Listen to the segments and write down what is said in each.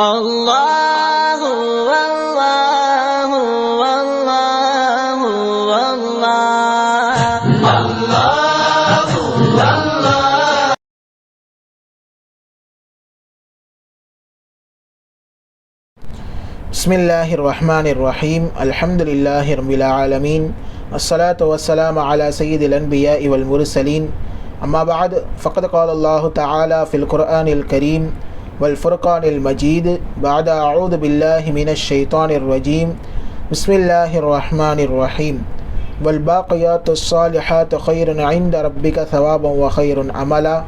الله والله بسم الله الرحمن الرحيم الحمد لله رب العالمين الصلاة والسلام على سيد الأنبياء والمرسلين أما بعد فقد قال الله تعالى في القرآن الكريم والفرقان المجيد. بعد أعوذ بالله من الشيطان الرجيم. بسم الله الرحمن الرحيم. والباقيات الصالحات خير عند ربك ثوابا وخير عملا.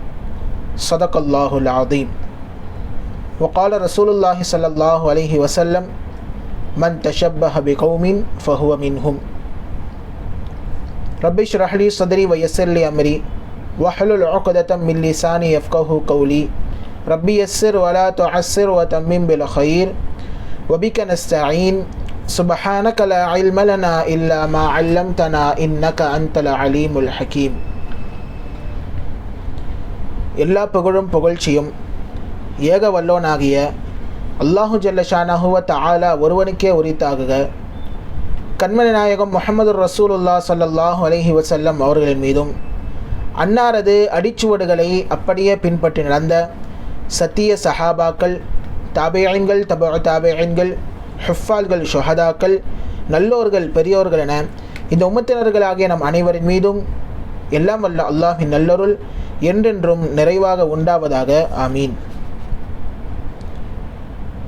صدق الله العظيم. وقال رسول الله صلى الله عليه وسلم من تشبه بقوم فهو منهم. رب اشرح لي صدري ويسر لي أمري واحلل عقدة من لساني يفقه قولي. ربي يسر ولا تعسر وتمم بالخير وبك نستعين سبحانك لا علم لنا إلا ما علمتنا إنك أنت العليم الحكيم எல்லா புகழும் புகழ்ச்சியும் ஏக வல்லோனாகிய அல்லாஹு ஜல்லஷானஹுவ தஆலா ஒருவனுக்கே உரித்தாகுக கண்மணி நாயகம் முகமது ரசூலுல்லா ஸல்லல்லாஹு அலைஹி வஸல்லம் அவர்களின் மீதும் அன்னாரது அடிச்சுவடுகளை அப்படியே பின்பற்றி நடந்த சத்திய சஹாபாக்கள் தாபேயன்கள் தப தாபேயன்கள் ஹுஃபால்கள் ஷொஹதாக்கள் நல்லோர்கள் பெரியோர்கள் என இந்த உம்மத்தினர்களாகிய நம் அனைவரின் மீதும் எல்லாம் வல்ல அல்லாஹின் நல்லொருள் என்றென்றும் நிறைவாக உண்டாவதாக ஆமீன்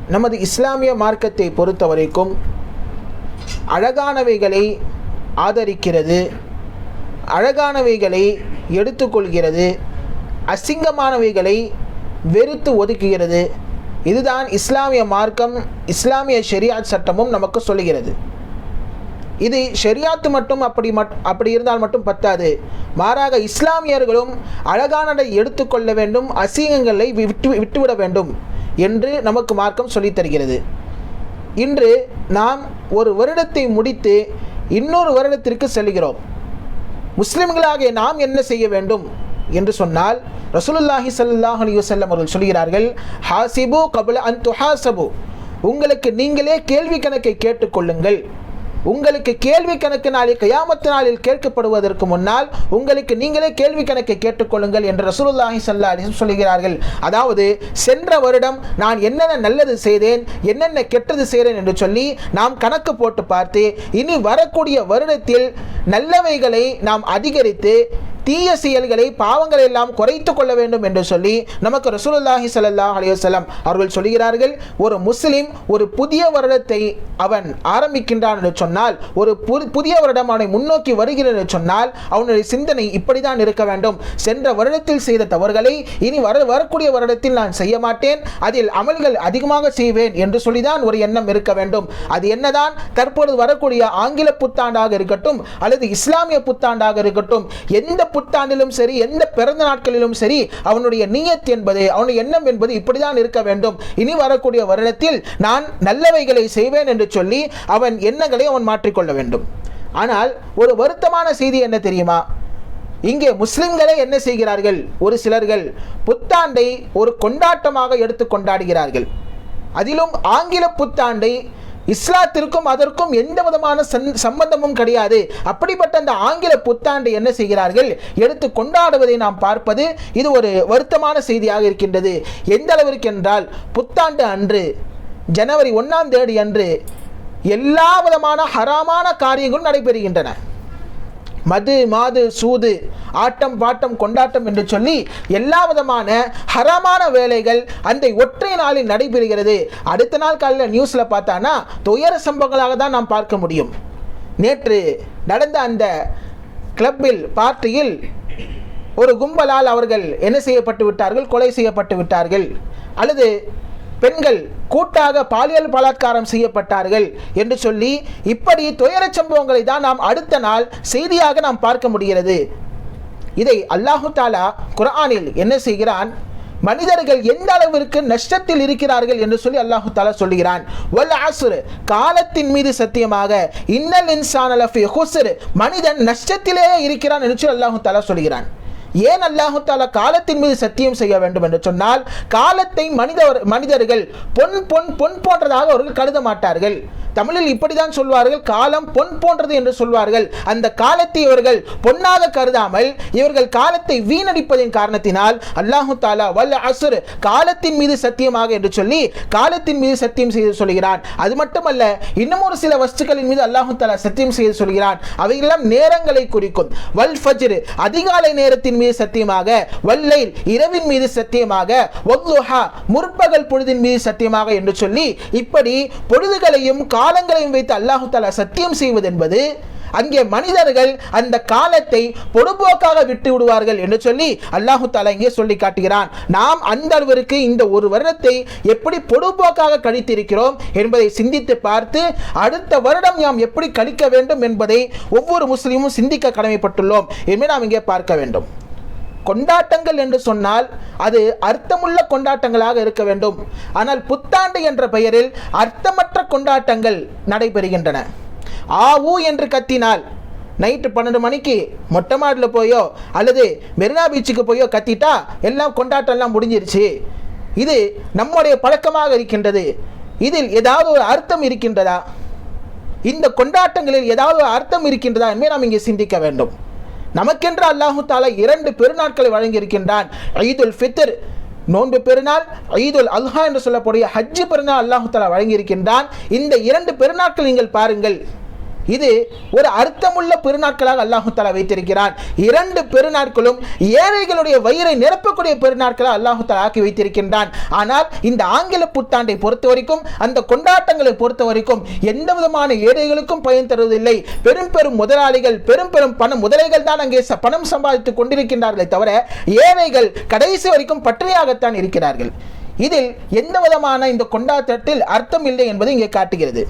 நமது இஸ்லாமிய மார்க்கத்தை பொறுத்த வரைக்கும் அழகானவைகளை ஆதரிக்கிறது அழகானவைகளை எடுத்துக்கொள்கிறது அசிங்கமானவைகளை வெறுத்து ஒதுக்குகிறது. இதுதான் இஸ்லாமிய மார்க்கம் இஸ்லாமிய ஷெரியாத் சட்டமும் நமக்கு சொல்லுகிறது. இது ஷெரியாத்து மட்டும் அப்படி மட் அப்படி இருந்தால் மட்டும் பத்தாது. மாறாக இஸ்லாமியர்களும் அழகானதை எடுத்துக்கொள்ள வேண்டும் அசிங்கங்களை விட்டு விட்டுவிட வேண்டும் என்று நமக்கு மார்க்கம் சொல்லித்தருகிறது இன்று நாம் ஒரு வருடத்தை முடித்து இன்னொரு வருடத்திற்கு செல்கிறோம். முஸ்லிம்களாகிய நாம் என்ன செய்ய வேண்டும்? என்று சொன்னால் ரசூலுல்லாஹி சல்லாஹ் அலைஹி வஸல்லம் அவர்கள் சொல்கிறார்கள் ஹாசிபு கபல அன் துஹாசபு. உங்களுக்கு நீங்களே கேள்வி கணக்கை கேட்டுக்கொள்ளுங்கள். உங்களுக்கு கேள்வி கணக்கு நாளில் கயாமத்து நாளில் கேட்கப்படுவதற்கு முன்னால் உங்களுக்கு நீங்களே கேள்வி கணக்கை கேட்டுக்கொள்ளுங்கள் என்று ரசூலுல்லாஹி சல்லா அலைஹி சொல்கிறார்கள். அதாவது சென்ற வருடம் நான் என்னென்ன நல்லது செய்தேன் என்னென்ன கெட்டது செய்தேன் என்று சொல்லி நாம் கணக்கு போட்டு பார்த்து இனி வரக்கூடிய வருடத்தில் நல்லவைகளை நாம் அதிகரித்து தீய செயல்களை பாவங்களை எல்லாம் குறைத்து கொள்ள வேண்டும் என்று சொல்லி நமக்கு ரசூலுல்லாஹி சல்லா அலைஹி அவர்கள் சொல்கிறார்கள் ஒரு முஸ்லீம் ஒரு புதிய வருடத்தை அவன் ஆரம்பிக்கின்றான் என்று சொன்னால் ஒரு புதிய வருடம் அவனை முன்னோக்கி வருகிறது என்று சொன்னால் அவனுடைய சிந்தனை இப்படிதான் இருக்க வேண்டும். சென்ற வருடத்தில் செய்த தவறுகளை இனி வர வரக்கூடிய வருடத்தில் நான் செய்ய மாட்டேன் அதில் அமல்கள் அதிகமாக செய்வேன் என்று சொல்லிதான் ஒரு எண்ணம் இருக்க வேண்டும். அது என்னதான்? தற்பொழுது வரக்கூடிய ஆங்கில புத்தாண்டாக இருக்கட்டும் அல்லது இஸ்லாமிய புத்தாண்டாக இருக்கட்டும் எந்த புத்தாண்டிலும் சரி எந்த பிறந்த நாட்களிலும் சரி அவனுடைய நீயத் என்பது அவனுடைய எண்ணம் என்பது இப்படிதான் இருக்க வேண்டும். இனி வரக்கூடிய வருடத்தில் நான் நல்லவைகளை செய்வேன் என்று சொல்லி அவன் எண்ணங்களை அவன் மாற்றிக்கொள்ள வேண்டும். ஆனால் ஒரு வருத்தமான செய்தி என்ன தெரியுமா? இங்கே முஸ்லிம்களே என்ன செய்கிறார்கள்? ஒரு சிலர்கள் புத்தாண்டை ஒரு கொண்டாட்டமாக எடுத்து கொண்டாடுகிறார்கள். அதிலும் ஆங்கில புத்தாண்டை இஸ்லாத்திற்கும் அதற்கும் எந்த விதமான சம்பந்தமும் கிடையாது. அப்படிப்பட்ட அந்த ஆங்கில புத்தாண்டு என்ன செய்கிறார்கள்? எடுத்து கொண்டாடுவதை நாம் பார்ப்பது இது ஒரு வருத்தமான செய்தியாக இருக்கின்றது. எந்த அளவிற்கு என்றால் புத்தாண்டு அன்று ஜனவரி ஒன்றாம் தேதி அன்று எல்லா விதமான ஹராமான காரியங்களும் நடைபெறுகின்றன. மது மாது சூது ஆட்டம் பாட்டம் கொண்டாட்டம் என்று சொல்லி எல்லா விதமான ஹரமான வேலைகள் அந்த ஒற்றை நாளில் நடைபெறுகிறது. அடுத்த நாள் காலையில் நியூஸில் பார்த்தானா துயர சம்பவங்களாக தான் நாம் பார்க்க முடியும். நேற்று நடந்த அந்த கிளப்பில் பார்ட்டியில் ஒரு கும்பலால் அவர்கள் என்ன செய்யப்பட்டு விட்டார்கள்? கொலை செய்யப்பட்டு விட்டார்கள். அல்லது பெண்கள் கூட்டாக பாலியல் பலாத்காரம் செய்யப்பட்டார்கள் என்று சொல்லி இப்படி துயரச் சம்பவங்களை தான் நாம் அடுத்த நாள் செய்தியாக நாம் பார்க்க முடிகிறது. இதை அல்லாஹு தாலா குர்ஆனில் என்ன செய்கிறான்? மனிதர்கள் எந்த அளவிற்கு நஷ்டத்தில் இருக்கிறார்கள் என்று சொல்லி அல்லாஹு தாலா சொல்லுகிறான். வல் அஸ்ர் காலத்தின் மீது சத்தியமாக இன்னல் இன்சான் லஃபி மனிதன் நஷ்டத்திலேயே இருக்கிறான் என்று சொல்லி அல்லாஹு தாலா சொல்கிறான் ஏன் அல்லாஹு தாலா காலத்தின் மீது சத்தியம் செய்ய வேண்டும் என்று சொன்னால் காலத்தை மனித மனிதர்கள் பொன் பொன் பொன் போன்றதாக அவர்கள் கருத மாட்டார்கள். தமிழில் இப்படிதான் சொல்வார்கள் காலம் பொன் போன்றது என்று சொல்வார்கள். அந்த காலத்தை இவர்கள் பொன்னாக கருதாமல் இவர்கள் காலத்தை வீணடிப்பதின் காரணத்தினால் அல்லாஹு தாலா வல் அசுர் காலத்தின் மீது சத்தியமாக என்று சொல்லி காலத்தின் மீது சத்தியம் செய்து சொல்கிறான். அது மட்டுமல்ல இன்னும் ஒரு சில வஸ்துக்களின் மீது அல்லாஹு தாலா சத்தியம் செய்து சொல்கிறான். அவையெல்லாம் நேரங்களை குறிக்கும். வல் ஃபஜ்ரு அதிகாலை நேரத்தின் மீது மீது சத்தியமாக வல்லைல் இரவின் மீது சத்தியமாக ஒல்லுஹா முற்பகல் பொழுதின் மீது சத்தியமாக என்று சொல்லி இப்படி பொழுதுகளையும் காலங்களையும் வைத்து அல்லாஹு தாலா சத்தியம் செய்வது என்பது அங்கே மனிதர்கள் அந்த காலத்தை பொடுபோக்காக விட்டு விடுவார்கள் என்று சொல்லி அல்லாஹு தாலா இங்கே சொல்லி காட்டுகிறான். நாம் அந்த அளவிற்கு இந்த ஒரு வருடத்தை எப்படி பொடுபோக்காக கழித்திருக்கிறோம் என்பதை சிந்தித்து பார்த்து அடுத்த வருடம் நாம் எப்படி கழிக்க வேண்டும் என்பதை ஒவ்வொரு முஸ்லீமும் சிந்திக்க கடமைப்பட்டுள்ளோம். என்று நாம் இங்கே பார்க்க வேண்டும். கொண்டாட்டங்கள் என்று சொன்னால் அது அர்த்தமுள்ள கொண்டாட்டங்களாக இருக்க வேண்டும். ஆனால் புத்தாண்டு என்ற பெயரில் அர்த்தமற்ற கொண்டாட்டங்கள் நடைபெறுகின்றன. ஆ ஊ என்று கத்தினால் நைட்டு பன்னெண்டு மணிக்கு மொட்டை மாடில் போயோ அல்லது மெரினா பீச்சுக்கு போயோ கத்திட்டா எல்லாம் கொண்டாட்டம்லாம் முடிஞ்சிருச்சு. இது நம்முடைய பழக்கமாக இருக்கின்றது. இதில் ஏதாவது ஒரு அர்த்தம் இருக்கின்றதா? இந்த கொண்டாட்டங்களில் ஏதாவது ஒரு அர்த்தம் இருக்கின்றதா என்பதை நாம் இங்கே சிந்திக்க வேண்டும். நமக்கென்று அல்லாஹு தாலா இரண்டு பெருநாட்களை வழங்கியிருக்கின்றான். ஈதுல் ஃபித்ர் நோன்பு பெருநாள் ஈதுல் அல்ஹா என்று சொல்லக்கூடிய ஹஜ்ஜு பெருநாள் அல்லாஹு தாலா வழங்கியிருக்கின்றான். இந்த இரண்டு பெருநாட்கள் நீங்கள் பாருங்கள். இது ஒரு அர்த்தமுள்ள பெருநாட்களாக அல்லாஹு தாலா வைத்திருக்கிறான். இரண்டு பெருநாட்களும் ஏழைகளுடைய வயிறை நிரப்பக்கூடிய பெருநாட்களாக அல்லாஹு தாலா ஆக்கி வைத்திருக்கின்றான். ஆனால் இந்த ஆங்கில புத்தாண்டை பொறுத்த வரைக்கும் அந்த கொண்டாட்டங்களை பொறுத்த வரைக்கும் எந்த விதமான ஏழைகளுக்கும் பயன் தருவதில்லை. பெரும் பெரும் முதலாளிகள் பெரும் பெரும் பண முதலைகள் தான் அங்கே ச- பணம் சம்பாதித்துக் கொண்டிருக்கின்றார்களே தவிர ஏழைகள் கடைசி வரைக்கும் பற்றியாகத்தான் இருக்கிறார்கள். இதில் எந்த விதமான இந்த கொண்டாட்டத்தில் அர்த்தம் இல்லை என்பது இங்கே காட்டுகிறது.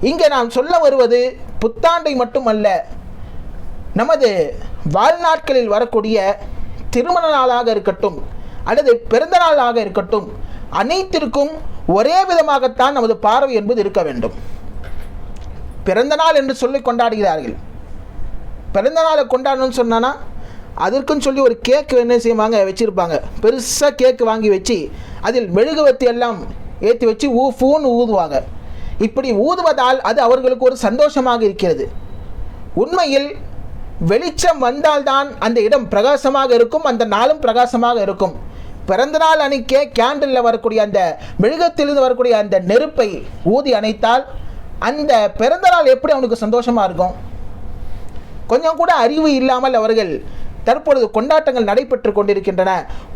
இங்கே நாம் சொல்ல வருவது புத்தாண்டை மட்டுமல்ல நமது வாழ்நாட்களில் வரக்கூடிய திருமண நாளாக இருக்கட்டும் அல்லது பிறந்த நாளாக இருக்கட்டும் அனைத்திற்கும் ஒரே விதமாகத்தான் நமது பார்வை என்பது இருக்க வேண்டும். பிறந்த நாள் என்று சொல்லி கொண்டாடுகிறார்கள். பிறந்த நாளை கொண்டாடணும்னு சொன்னானா அதற்குன்னு சொல்லி ஒரு கேக் என்ன செய்வாங்க வச்சுருப்பாங்க. பெருசாக கேக்கு வாங்கி வச்சு அதில் மெழுகுவத்தி எல்லாம் ஏற்றி வச்சு ஊ ஃபூன்னு ஊதுவாங்க. இப்படி ஊதுவதால் அது அவர்களுக்கு ஒரு சந்தோஷமாக இருக்கிறது. உண்மையில் வெளிச்சம் வந்தால்தான் அந்த இடம் பிரகாசமாக இருக்கும் அந்த நாளும் பிரகாசமாக இருக்கும். பிறந்தநாள் அன்னைக்கே கேண்டிலில் வரக்கூடிய அந்த மெழுகத்திலிருந்து வரக்கூடிய அந்த நெருப்பை ஊதி அணைத்தால் அந்த பிறந்தநாள் எப்படி அவனுக்கு சந்தோஷமாக இருக்கும்? கொஞ்சம் கூட அறிவு இல்லாமல் அவர்கள் தற்பொழுது கொண்டாட்டங்கள் நடைபெற்று கொண்டிருக்கின்றன.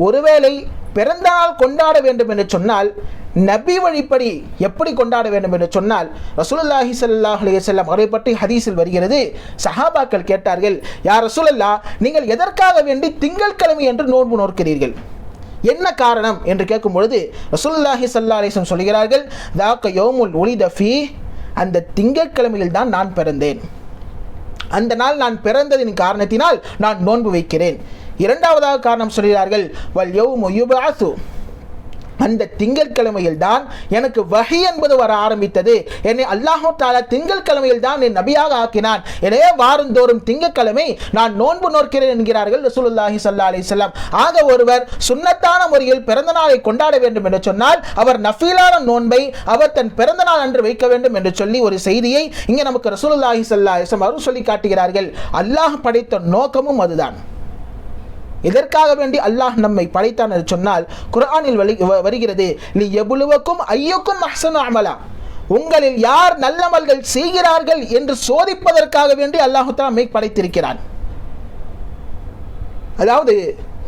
ஒருவேளை பிறந்தநாள் கொண்டாட வேண்டும் என்று சொன்னால் நபி வழிப்படி எப்படி கொண்டாட வேண்டும் என்று சொன்னால் ரசூலுல்லாஹி சல்லாஹ் அலைஹி அவரை பற்றி ஹதீஸில் வருகிறது. சஹாபாக்கள் கேட்டார்கள் யார் ரசூலல்லா நீங்கள் எதற்காக வேண்டி திங்கட்கிழமை என்று நோன்பு நோக்கிறீர்கள்? என்ன காரணம்? என்று கேட்கும் பொழுது ரசூலுல்லாஹி சல்லா அலைஹி சொல்கிறார்கள் தாக்க யோமுல் ஒலித தஃபி அந்த திங்கட்கிழமையில் தான் நான் பிறந்தேன். அந்த நாள் நான் பிறந்ததின் காரணத்தினால் நான் நோன்பு வைக்கிறேன். இரண்டாவதாக காரணம் சொல்கிறார்கள் வல் யௌமு யுபாசு அந்த திங்கட்கிழமையில் தான் எனக்கு வகை என்பது வர ஆரம்பித்தது. என்னை அல்லாஹு தாலா திங்கட்கிழமையில் தான் என் நபியாக ஆக்கினான். எனவே வாரந்தோறும் திங்கட்கிழமை நான் நோன்பு நோக்கிறேன் என்கிறார்கள் ரசூலுல்லாஹி சல்லா அலைஹி ஆக ஒருவர் சுன்னத்தான முறையில் பிறந்த நாளை கொண்டாட வேண்டும் என்று சொன்னால் அவர் நஃபீலான நோன்பை அவர் தன் பிறந்த நாள் அன்று வைக்க வேண்டும் என்று சொல்லி ஒரு செய்தியை இங்கே நமக்கு ரசூலுல்லாஹி சல்லா அலைஹி அவர்கள் சொல்லி காட்டுகிறார்கள். அல்லாஹ் படைத்த நோக்கமும் அதுதான். எதற்காக வேண்டி அல்லாஹ் நம்மை படைத்தான் என்று சொன்னால் குரானில் வலி வ- வருகிறது நீ எவ்வளவுக்கும் ஐயோக்கும் அஹ்சனு அமலா. உங்களில் யார் நல்லமல்கள் செய்கிறார்கள் என்று சோதிப்பதற்காக வேண்டி அல்லாஹுத்தா நம்மை படைத்திருக்கிறான். அதாவது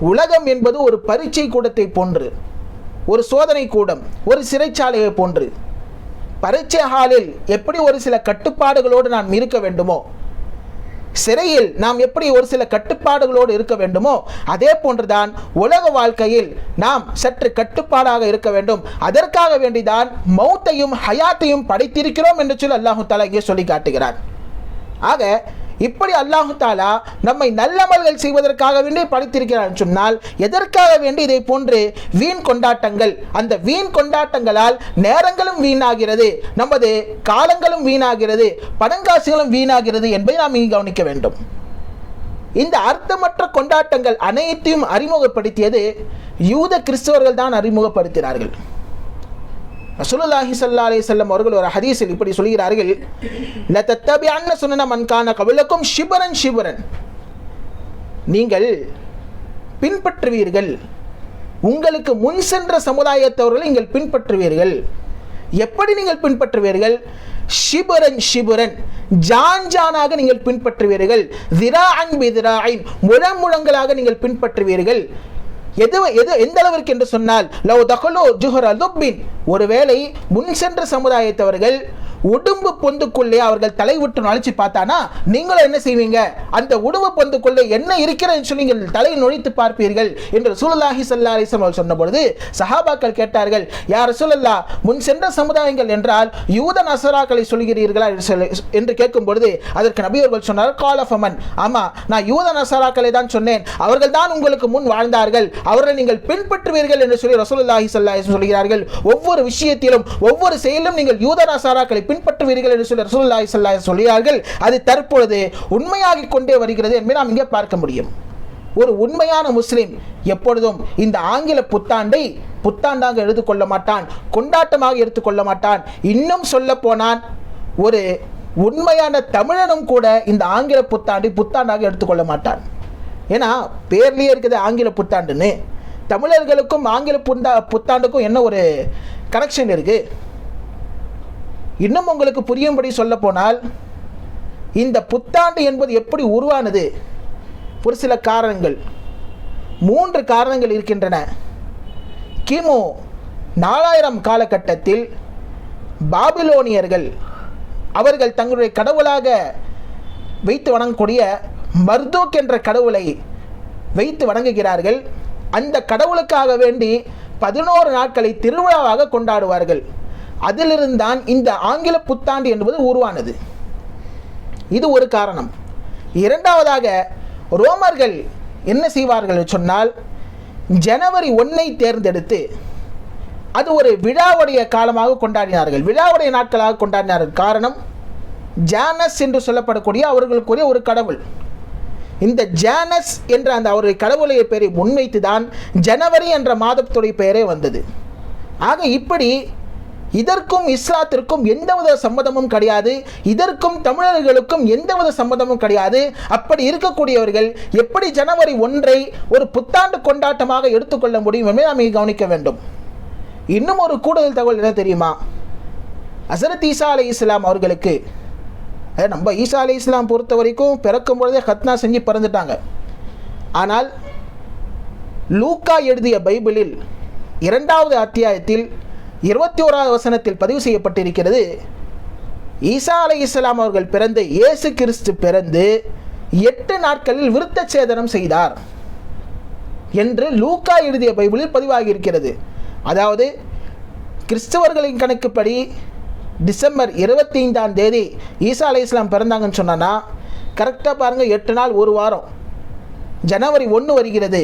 உலகம் என்பது ஒரு பரீட்சை கூடத்தை போன்று ஒரு சோதனை கூடம் ஒரு சிறைச்சாலையை போன்று. பரீட்சை ஹாலில் எப்படி ஒரு சில கட்டுப்பாடுகளோடு நாம் இருக்க வேண்டுமோ சிறையில் நாம் எப்படி ஒரு சில கட்டுப்பாடுகளோடு இருக்க வேண்டுமோ அதே போன்றுதான் உலக வாழ்க்கையில் நாம் சற்று கட்டுப்பாடாக இருக்க வேண்டும். அதற்காக வேண்டிதான் மௌத்தையும் ஹயாத்தையும் படைத்திருக்கிறோம் என்று சொல்லி அல்லாஹு தாலா இங்கே சொல்லி காட்டுகிறான். ஆக இப்படி அல்லாஹு தாலா நம்மை நல்லமல்கள் செய்வதற்காக வேண்டி படைத்திருக்கிறான் சொன்னால் எதற்காக வேண்டி இதை போன்று வீண் கொண்டாட்டங்கள்? அந்த வீண் கொண்டாட்டங்களால் நேரங்களும் வீணாகிறது நமது காலங்களும் வீணாகிறது பணங்காசுகளும் வீணாகிறது என்பதை நாம் இங்கு கவனிக்க வேண்டும். இந்த அர்த்தமற்ற கொண்டாட்டங்கள் அனைத்தையும் அறிமுகப்படுத்தியது யூத கிறிஸ்தவர்கள் தான் அறிமுகப்படுத்தினார்கள். ரசூலுல்லாஹி சல்லா அலி செல்லம் அவர்கள் ஒரு ஹதீஸில் இப்படி சொல்கிறார்கள் ல தத்தபிஅன்ன சுனன மன்கான ஷிபரன் ஷிபரன். நீங்கள் பின்பற்றுவீர்கள். உங்களுக்கு முன் சென்ற சமுதாயத்தவர்களை நீங்கள் பின்பற்றுவீர்கள். எப்படி நீங்கள் பின்பற்றுவீர்கள்? ஷிபரன் ஷிபரன். ஜான் ஜானாக நீங்கள் பின்பற்றுவீர்கள். திராஅன் பிதிராயின் முழம் முழங்களாக நீங்கள் பின்பற்றுவீர்கள். எது எது எந்த அளவிற்கு என்று சொன்னால் லவ் தகலோ ஜுஹர் அதுப்பின் ஒருவேளை முன் சென்ற சமுதாயத்தவர்கள் உடும்பு பொந்துக்குள்ளே அவர்கள் தலை விட்டு நுழைச்சு பார்த்தானா நீங்களும் என்ன செய்வீங்க? அந்த உடும்பு பொந்துக்குள்ளே என்ன இருக்கிறது? சொல்லி நீங்கள் தலை நுழைத்து பார்ப்பீர்கள் என்று சூழலாகி சல்லா அலிசம் அவர்கள் சொன்ன பொழுது சஹாபாக்கள் கேட்டார்கள் யார் சூழல்லா முன் சென்ற சமுதாயங்கள் என்றால் யூத நசராக்களை சொல்கிறீர்களா? என்று என்று கேட்கும் பொழுது அதற்கு நபி அவர்கள் சொன்னார் கால் ஆஃப் அமன் ஆமா நான் யூத நசராக்களை தான் சொன்னேன். அவர்கள் தான் உங்களுக்கு முன் வாழ்ந்தார்கள். அவர்களை நீங்கள் பின்பற்றுவீர்கள் என்று சொல்லி ரசூலுல்லாஹி ஸல்லல்லாஹு சொல்கிறார்கள். ஒவ்வொரு விஷயத்திலும் ஒவ்வொரு செயலும் நீங்கள் யூத நசராக்களை பின்பற்றுவீர்கள் என்று சொல்லி ரசூல்லாய் ஸல்லல்லாஹு சொல்கிறார்கள் அது தற்பொழுது உண்மையாகிக் கொண்டே வருகிறது என்பதை நாம் இங்கே பார்க்க முடியும். ஒரு உண்மையான முஸ்லீம் எப்பொழுதும் இந்த ஆங்கில புத்தாண்டை புத்தாண்டாக எடுத்துக்கொள்ள மாட்டான் கொண்டாட்டமாக எடுத்துக்கொள்ள மாட்டான். இன்னும் சொல்ல போனான் ஒரு உண்மையான தமிழனும் கூட இந்த ஆங்கில புத்தாண்டை புத்தாண்டாக எடுத்துக்கொள்ள மாட்டான். ஏன்னா பேர்லயே இருக்குது ஆங்கில புத்தாண்டுன்னு. தமிழர்களுக்கும் ஆங்கில புத்தா புத்தாண்டுக்கும் என்ன ஒரு கனெக்ஷன் இருக்கு? இன்னும் உங்களுக்கு புரியும்படி சொல்ல போனால் இந்த புத்தாண்டு என்பது எப்படி உருவானது? ஒரு சில காரணங்கள். மூன்று காரணங்கள் இருக்கின்றன. கிமு நாலாயிரம் காலகட்டத்தில் பாபிலோனியர்கள் அவர்கள் தங்களுடைய கடவுளாக வைத்து வணங்கக்கூடிய மர்தூக் என்ற கடவுளை வைத்து வணங்குகிறார்கள். அந்த கடவுளுக்காக வேண்டி பதினோரு நாட்களை திருவிழாவாக கொண்டாடுவார்கள். அதிலிருந்தான் இந்த ஆங்கில புத்தாண்டு என்பது உருவானது. இது ஒரு காரணம். இரண்டாவதாக ரோமர்கள் என்ன செய்வார்கள் சொன்னால் ஜனவரி ஒன்றை தேர்ந்தெடுத்து அது ஒரு விழாவுடைய காலமாக கொண்டாடினார்கள். விழாவுடைய நாட்களாக கொண்டாடினார்கள். காரணம் ஜானஸ் என்று சொல்லப்படக்கூடிய அவர்களுக்குரிய ஒரு கடவுள். இந்த ஜானஸ் என்ற அந்த அவருடைய கடவுளைய பெயரை முன்வைத்து தான் ஜனவரி என்ற மாதத்துடைய பெயரே வந்தது. ஆக இப்படி இதற்கும் இஸ்லாத்திற்கும் எந்தவித சம்மதமும் கிடையாது. இதற்கும் தமிழர்களுக்கும் எந்தவித சம்மதமும் கிடையாது. அப்படி இருக்கக்கூடியவர்கள் எப்படி ஜனவரி ஒன்றை ஒரு புத்தாண்டு கொண்டாட்டமாக எடுத்துக்கொள்ள முடியும் என்பதை நாம் இங்கே கவனிக்க வேண்டும். இன்னும் ஒரு கூடுதல் தகவல் என்ன தெரியுமா? ஹசரத் ஈசா அலி இஸ்லாம் அவர்களுக்கு. நம்ம ஈசா அலி இஸ்லாம் பொறுத்த வரைக்கும் பிறக்கும் பொழுதே ஹத்னா செஞ்சு பிறந்துட்டாங்க. ஆனால் லூக்கா எழுதிய பைபிளில் இரண்டாவது அத்தியாயத்தில் இருபத்தி ஓராவது வசனத்தில் பதிவு செய்யப்பட்டிருக்கிறது. ஈசா அலை இஸ்லாம் அவர்கள் பிறந்த இயேசு கிறிஸ்து பிறந்து எட்டு நாட்களில் விருத்த சேதனம் செய்தார் என்று லூக்கா எழுதிய பைபிளில் பதிவாகி இருக்கிறது அதாவது கிறிஸ்தவர்களின் கணக்குப்படி டிசம்பர் இருபத்தி ஐந்தாம் தேதி ஈசா அலை இஸ்லாம் பிறந்தாங்கன்னு சொன்னோன்னா கரெக்டாக பாருங்கள் எட்டு நாள் ஒரு வாரம். ஜனவரி ஒன்று வருகிறது.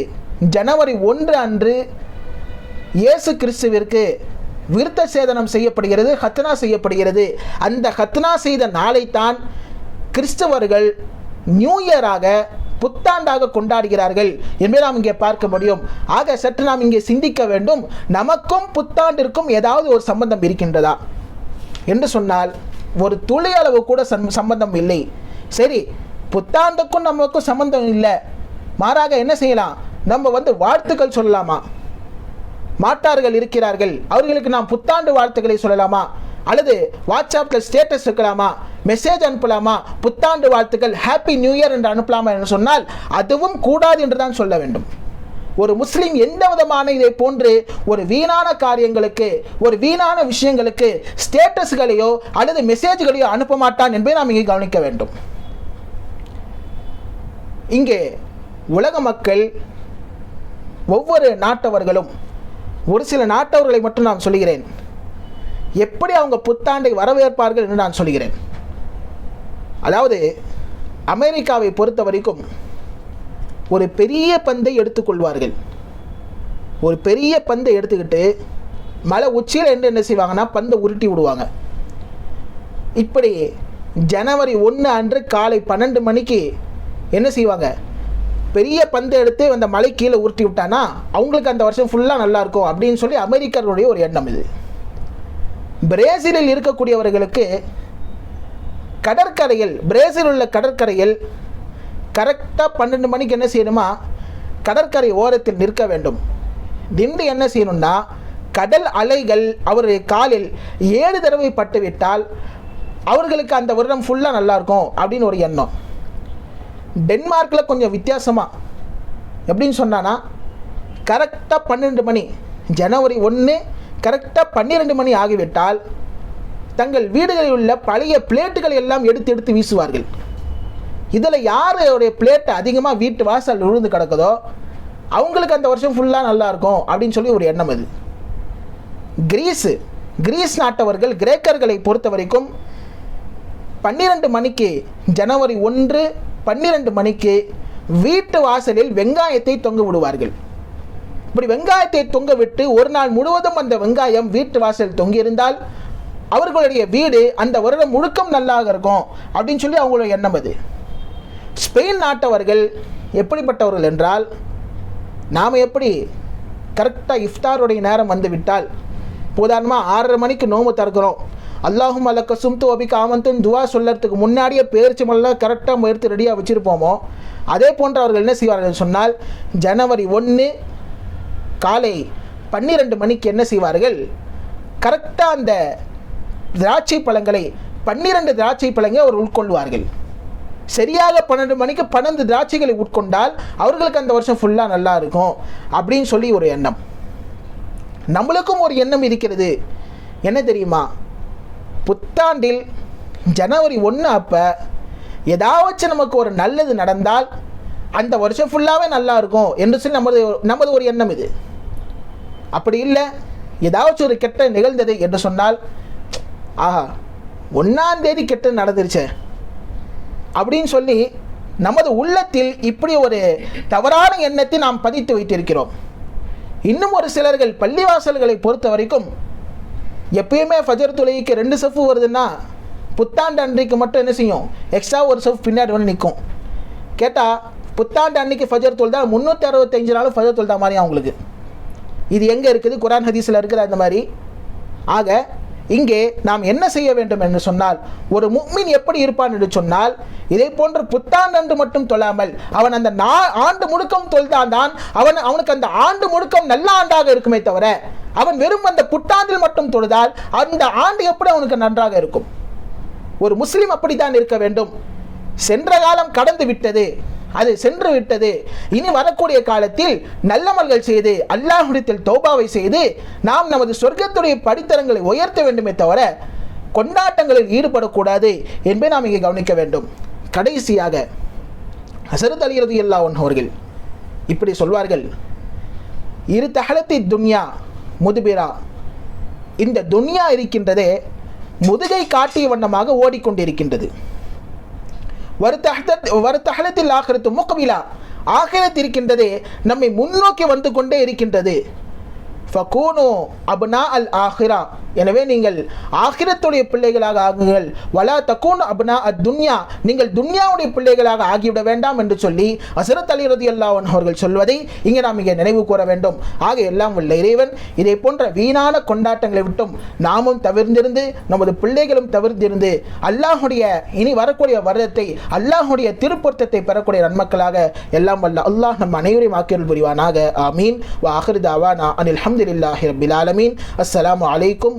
ஜனவரி ஒன்று அன்று இயேசு கிறிஸ்துவிற்கு விருத்த சேதனம் செய்யப்படுகிறது ஹத்னா செய்யப்படுகிறது. அந்த ஹத்னா செய்த நாளைத்தான் கிறிஸ்தவர்கள் நியூ இயராக புத்தாண்டாக கொண்டாடுகிறார்கள் என்பதை நாம் இங்கே பார்க்க முடியும். ஆக சற்று நாம் இங்கே சிந்திக்க வேண்டும். நமக்கும் புத்தாண்டிற்கும் ஏதாவது ஒரு சம்பந்தம் இருக்கின்றதா? என்று சொன்னால் ஒரு துளி அளவு கூட சம்பந்தம் இல்லை. சரி புத்தாண்டுக்கும் நமக்கும் சம்பந்தம் இல்லை. மாறாக என்ன செய்யலாம்? நம்ம வந்து வாழ்த்துக்கள் சொல்லலாமா? மாட்டார்கள் இருக்கிறார்கள். அவர்களுக்கு நாம் புத்தாண்டு வாழ்த்துக்களை சொல்லலாமா? அல்லது வாட்ஸ்அப்பில் ஸ்டேட்டஸ் இருக்கலாமா? மெசேஜ் அனுப்பலாமா? புத்தாண்டு வாழ்த்துக்கள் ஹாப்பி நியூ இயர் என்று அனுப்பலாமா என்று சொன்னால் அதுவும் கூடாது என்று தான் சொல்ல வேண்டும். ஒரு முஸ்லீம் எந்த விதமான இதை போன்று ஒரு வீணான காரியங்களுக்கு ஒரு வீணான விஷயங்களுக்கு ஸ்டேட்டஸ்களையோ அல்லது மெசேஜ்களையோ அனுப்ப மாட்டான் என்பதை நாம் இங்கே கவனிக்க வேண்டும். இங்கே உலக மக்கள் ஒவ்வொரு நாட்டவர்களும் ஒரு சில நாட்டவர்களை மட்டும் நான் சொல்கிறேன் எப்படி அவங்க புத்தாண்டை வரவேற்பார்கள் என்று நான் சொல்கிறேன் அதாவது அமெரிக்காவை பொறுத்த வரைக்கும் ஒரு பெரிய பந்தை எடுத்துக்கொள்வார்கள். ஒரு பெரிய பந்தை எடுத்துக்கிட்டு மலை உச்சியில் என்று என்ன செய்வாங்கன்னா பந்தை உருட்டி விடுவாங்க. இப்படி ஜனவரி ஒன்று அன்று காலை பன்னெண்டு மணிக்கு என்ன செய்வாங்க? பெரிய பந்து எடுத்து அந்த மலை கீழே உருட்டி விட்டானா? அவங்களுக்கு அந்த வருஷம் ஃபுல்லாக நல்லாயிருக்கும் அப்படின்னு சொல்லி அமெரிக்கர்களுடைய ஒரு எண்ணம் இது. பிரேசிலில் இருக்கக்கூடியவர்களுக்கு கடற்கரையில் பிரேசில் உள்ள கடற்கரையில் கரெக்டாக பன்னெண்டு மணிக்கு என்ன செய்யணுமா? கடற்கரை ஓரத்தில் நிற்க வேண்டும். நின்று என்ன செய்யணும்னா கடல் அலைகள் அவருடைய காலில் ஏழு தடவை பட்டுவிட்டால் அவர்களுக்கு அந்த வருடம் ஃபுல்லாக நல்லாயிருக்கும் அப்படின்னு ஒரு எண்ணம். டென்மார்க்கில் கொஞ்சம் வித்தியாசமாக எப்படின்னு சொன்னான்னா கரெக்டாக பன்னெண்டு மணி ஜனவரி ஒன்று கரெக்டாக பன்னிரெண்டு மணி ஆகிவிட்டால் தங்கள் வீடுகளில் உள்ள பழைய பிளேட்டுகளை எல்லாம் எடுத்து எடுத்து வீசுவார்கள். இதில் யாருடைய பிளேட் அதிகமாக வீட்டு வாசல் விழுந்து கிடக்குதோ அவங்களுக்கு அந்த வருஷம் ஃபுல்லாக நல்லாயிருக்கும் அப்படின்னு சொல்லி ஒரு எண்ணம் அது. கிரீஸு கிரீஸ் நாட்டவர்கள் கிரேக்கர்களை பொறுத்த வரைக்கும் பன்னிரெண்டு மணிக்கு ஜனவரி ஒன்று பன்னிரண்டு மணிக்கு வீட்டு வாசலில் வெங்காயத்தை தொங்க விடுவார்கள். இப்படி வெங்காயத்தை தொங்க விட்டு ஒரு நாள் முழுவதும் அந்த வெங்காயம் வீட்டு வாசல் தொங்கியிருந்தால் அவர்களுடைய வீடு அந்த வருடம் முழுக்கம் நல்லாக இருக்கும் அப்படின்னு சொல்லி அவங்களுடைய எண்ணம் அது. ஸ்பெயின் நாட்டவர்கள் எப்படிப்பட்டவர்கள் என்றால் நாம் எப்படி கரெக்டாக இஃப்தாருடைய நேரம் வந்து விட்டால் உதாரணமாக ஆறரை மணிக்கு நோம்பு திறக்கிறோம். அல்லாஹும் அல்லக்க சும்து ஒபிக்கு ஆமந்தன் துவா சொல்லறதுக்கு முன்னாடியே பேரிச்சு மல்லாம் கரெக்டாக எடுத்து ரெடியாக வச்சுருப்போமோ? அதே போன்று அவர்கள் என்ன செய்வார்கள் சொன்னால் ஜனவரி ஒன்று காலை பன்னிரெண்டு மணிக்கு என்ன செய்வார்கள்? கரெக்டாக அந்த திராட்சை பழங்களை பன்னிரெண்டு திராட்சை பழங்களை அவர் உட்கொள்வார்கள் சரியாக பன்னெண்டு மணிக்கு பன்னெண்டு திராட்சைகளை உட்கொண்டால் அவர்களுக்கு அந்த வருஷம் ஃபுல்லாக நல்லா இருக்கும் அப்படின்னு சொல்லி ஒரு எண்ணம். நம்மளுக்கும் ஒரு எண்ணம் இருக்கிறது. என்ன தெரியுமா? புத்தாண்டில் ஜனவரி ஒன்று அப்போ ஏதாச்சும் நமக்கு ஒரு நல்லது நடந்தால் அந்த வருஷம் ஃபுல்லாகவே நல்லா இருக்கும் என்று சொல்லி நமது நமது ஒரு எண்ணம் இது. அப்படி இல்லை ஏதாச்சும் ஒரு கெட்ட நிகழ்ந்தது என்று சொன்னால் ஆஹா ஒன்றாம் தேதி கெட்ட நடந்துருச்சே. அப்படின்னு சொல்லி நமது உள்ளத்தில் இப்படி ஒரு தவறான எண்ணத்தை நாம் பதித்து வைத்திருக்கிறோம். இன்னும் ஒரு சிலர்கள் பள்ளிவாசல்களை பொறுத்த வரைக்கும் எப்பயுமே ஃபஜர் தொழுகைக்கு ரெண்டு செஃப் வருதுன்னா புத்தாண்டு அன்றைக்கு மட்டும் என்ன செய்யும்? எக்ஸ்ட்ரா ஒரு செஃப் பின்னாடி வந்து நிற்கும் கேட்டால் புத்தாண்டு அன்னைக்கு ஃபஜர் தான் முந்நூற்றி அறுபத்தஞ்சு நாளும் ஃபஜர் தான் மாதிரி அவங்களுக்கு இது எங்கே இருக்குது? குரான் ஹதீஸில் இருக்குது அந்த மாதிரி. ஆக இங்கே நாம் என்ன செய்ய வேண்டும் என்று சொன்னால் ஒரு முக்மின் எப்படி இருப்பான் என்று சொன்னால் இதை போன்று புத்தாண்டு மட்டும் தொழாமல் அவன் அந்த நா ஆண்டு முழுக்கம் தொழுதான் தான் அவன் அவனுக்கு அந்த ஆண்டு முழுக்கம் நல்ல ஆண்டாக இருக்குமே தவிர அவன் வெறும் அந்த புத்தாண்டில் மட்டும் தொழுதால் அந்த ஆண்டு எப்படி அவனுக்கு நன்றாக இருக்கும்? ஒரு முஸ்லீம் அப்படித்தான் இருக்க வேண்டும். சென்ற காலம் கடந்து விட்டது. அது சென்று விட்டது. இனி வரக்கூடிய காலத்தில் நல்லமல்கள் செய்து அல்லாஹுடத்தில் தௌபாவை செய்து நாம் நமது சொர்க்கத்துடைய படித்தரங்களை உயர்த்த வேண்டுமே தவிர கொண்டாட்டங்களில் ஈடுபடக்கூடாது என்பதை நாம் இங்கே கவனிக்க வேண்டும். கடைசியாக ஹசரத் அலிரது அல்லா அவர்கள் இப்படி சொல்வார்கள் இரு தகலத்தி துன்யா முதுபிரா. இந்த துன்யா இருக்கின்றதே முதுகை காட்டிய வண்ணமாக ஓடிக்கொண்டிருக்கின்றது. வருத்தகலத்தில் ஆகிறது முக்கமிலா ஆகிரத் இருக்கின்றதே நம்மை முன்னோக்கி வந்து கொண்டே இருக்கின்றது. ஃபகூனு அபுனா அல் ஆஹிரா. எனவே நீங்கள் ஆகிரத்துடைய பிள்ளைகளாக ஆகுங்கள். வலா தக்கூன் அப்னா அத் துன்யா நீங்கள் துன்யாவுடைய பிள்ளைகளாக ஆகிவிட வேண்டாம் என்று சொல்லி அசரத் அலி ரதி அல்லாவன் அவர்கள் சொல்வதை இங்கே நாம் இங்கே நினைவு கூற வேண்டும். ஆக எல்லாம் உள்ள இறைவன் இதை போன்ற வீணான கொண்டாட்டங்களை விட்டும் நாமும் தவிர்ந்திருந்து நமது பிள்ளைகளும் தவிர்த்திருந்து அல்லாஹுடைய இனி வரக்கூடிய வருடத்தை அல்லாஹுடைய திருப்பொருத்தத்தை பெறக்கூடிய நன்மக்களாக எல்லாம் வல்ல அல்லாஹ் நம் அனைவரையும் ஆக்கியல் புரிவானாக. ஆமீன். வா ஆஹிர் தாவானா அனில் அஹமதுல்லாஹி ரபில் ஆலமீன். அஸ்லாம் அலைக்கும்